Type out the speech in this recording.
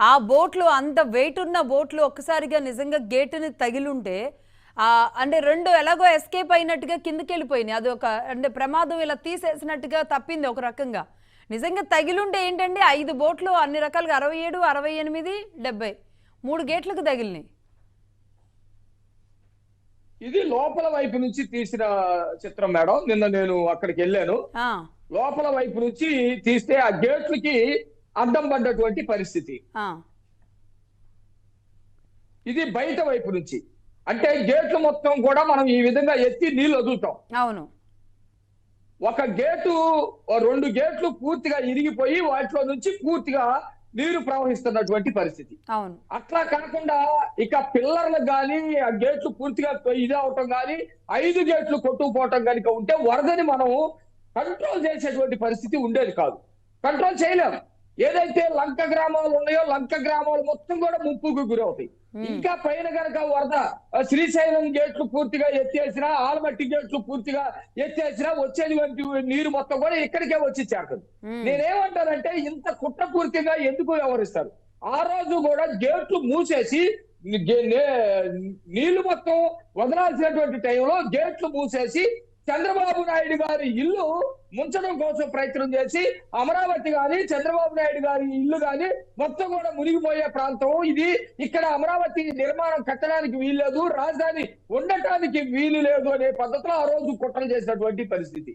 ఆ బోట్లు అంత వెయిట్ ఉన్న బోట్లు ఒక్కసారిగా నిజంగా గేటుని తగిలుంటే ఆ, అంటే రెండు ఎలాగో ఎస్కేప్ అయినట్టుగా కిందకి వెళ్ళిపోయినాయి అది ఒక అంటే ప్రమాదం ఇలా తీసేసినట్టుగా తప్పింది ఒక రకంగా. నిజంగా తగిలుంటే ఏంటంటే ఐదు బోట్లు అన్ని రకాలుగా అరవై ఏడు అరవై ఎనిమిది డెబ్బై. మూడు గేట్లకు తగిలినాయి. ఇది లోపల వైపు నుంచి తీసిన చిత్రం మేడం. నిన్న నేను అక్కడికి వెళ్ళాను. లోపల వైపు నుంచి తీస్తే ఆ గేట్లకి అడ్డం పడ్డటువంటి పరిస్థితి. ఇది బయట వైపు నుంచి. అంటే గేట్లు మొత్తం కూడా మనం ఈ విధంగా ఎత్తి నీళ్ళు వదులుతాం. అవును. ఒక గేటు రెండు గేట్లు పూర్తిగా ఇరిగిపోయి వాటిలో నుంచి పూర్తిగా నీరు ప్రవహిస్తున్నటువంటి పరిస్థితి. అవును. అట్లా కాకుండా ఇక పిల్లర్లకు కానీ ఆ గేట్లు పూర్తిగా ఇది అవటం కానీ ఐదు గేట్లు కొట్టుకుపోవటం కనుక ఉంటే వరదని మనం కంట్రోల్ చేసేటువంటి పరిస్థితి ఉండేది కాదు. కంట్రోల్ చేయలేం. ఏదైతే లంక గ్రామాలు ఉన్నాయో లంక గ్రామాలు మొత్తం కూడా ముప్పుకు గురవుతాయి. ఇంకా పైన గనక వరద శ్రీశైలం గేట్లు పూర్తిగా ఎత్తేసినా ఆలమట్టి గేట్లు పూర్తిగా ఎత్తేసినా వచ్చేది నీరు మొత్తం కూడా ఇక్కడికే వచ్చి చేరుతుంది. ఉమ్, నేనేమంటానంటే ఇంత కుట్రపూర్తిగా ఎందుకు వ్యవహరిస్తారు? ఆ రోజు కూడా గేట్లు మూసేసి నీళ్ళు మొత్తం వదలాల్సినటువంటి టైంలో గేట్లు మూసేసి చంద్రబాబు నాయుడు గారి ఇల్లు ముంచడం కోసం ప్రయత్నం చేసి అమరావతి గాని చంద్రబాబు నాయుడు గారి ఇల్లు గాని మొత్తం కూడా మునిగిపోయే ప్రాంతం ఇది. ఇక్కడ అమరావతి నిర్మాణం కట్టడానికి వీల్లేదు. రాజధాని ఉండటానికి వీలు లేదు అనే పద్ధతిలో ఆ రోజు కుట్రలు చేసినటువంటి పరిస్థితి.